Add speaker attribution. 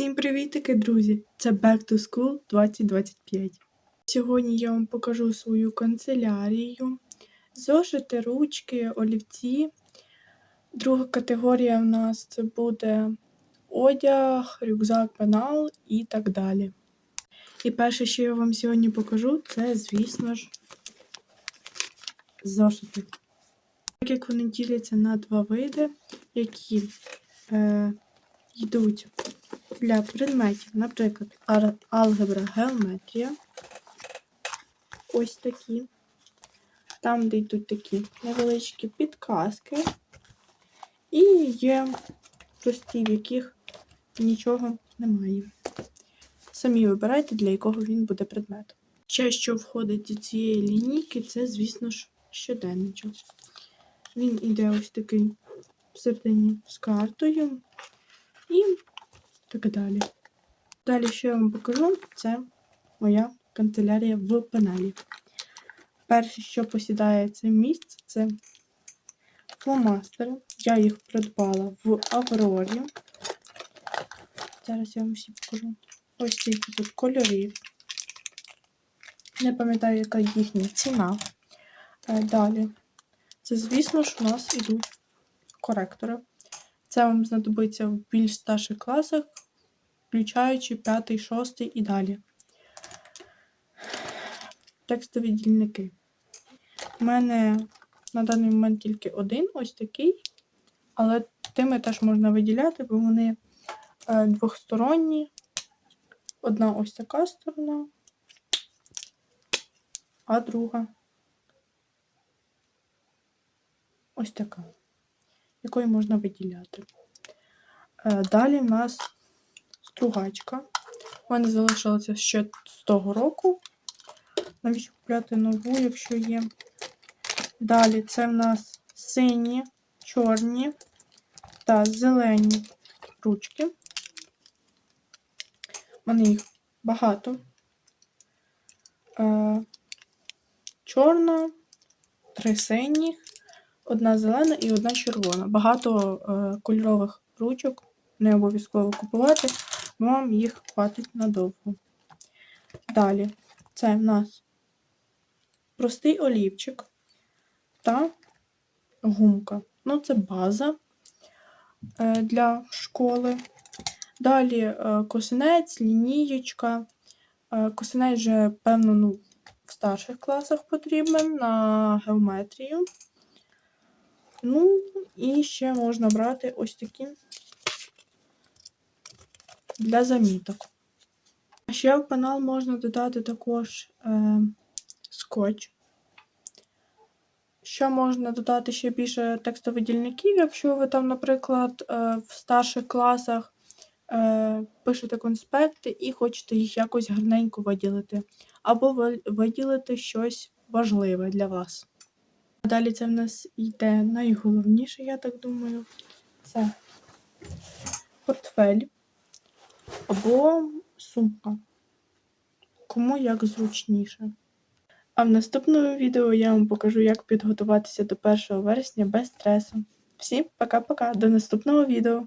Speaker 1: Всім привітики, друзі! Це Back to School 2025. Сьогодні я вам покажу свою канцелярію, зошити, ручки, олівці. Друга категорія в нас це буде одяг, рюкзак, пенал і так далі. І перше, що я вам сьогодні покажу, це, звісно ж, зошити. Так як вони діляться на два види, які е, йдуть для предметів, наприклад, алгебра, геометрія. Ось такі. Там, де йдуть такі невеличкі підказки. І є прості, в яких нічого немає. Самі вибирайте, для якого він буде предметом. Ще, що входить до цієї лінійки, це, звісно ж, щоденничок. Він іде ось такий всередині з картою. І так далі. Далі, що я вам покажу, це моя канцелярія в панелі. Перше, що посідає це місце, це фломастери. Я їх придбала в Аврорі. Зараз я вам всі покажу. Ось ці тут кольорів. Не пам'ятаю, яка їхня ціна. Е, Далі. Це, звісно ж, у нас ідуть коректори. Це вам знадобиться в більш старших класах, включаючи 5, 6 і далі. Текстові дільники. У мене на даний момент тільки один ось такий, але тими теж можна виділяти, бо вони е, двохсторонні. Одна ось така сторона, а друга ось така якої можна виділяти. Е, Далі в нас стругачка. У мене залишилося ще з того року. Навіщо купляти нову, якщо є. Далі це в нас сині, чорні та зелені ручки. У мене їх багато. Е, Чорна, три синіх одна зелена і одна червона. Багато е, кольорових ручок, не обов'язково купувати, вам їх хватить надовго. Далі, це в нас простий олівчик та гумка. Ну, це база е, для школи. Далі е, косинець, лінієчка. Е, косинець вже, певно, ну, в старших класах потрібен на геометрію. Ну, і ще можна брати ось такі для заміток. Ще в пенал можна додати також е, скотч. Що можна додати ще більше текстовидільників, якщо ви там, наприклад, е, в старших класах е, пишете конспекти і хочете їх якось гарненько виділити. Або виділити щось важливе для вас. Далі це в нас йде найголовніше, я так думаю. Це портфель або сумка. Кому як зручніше. А в наступному відео я вам покажу, як підготуватися до 1 вересня без стресу. Всім пока-пока, до наступного відео!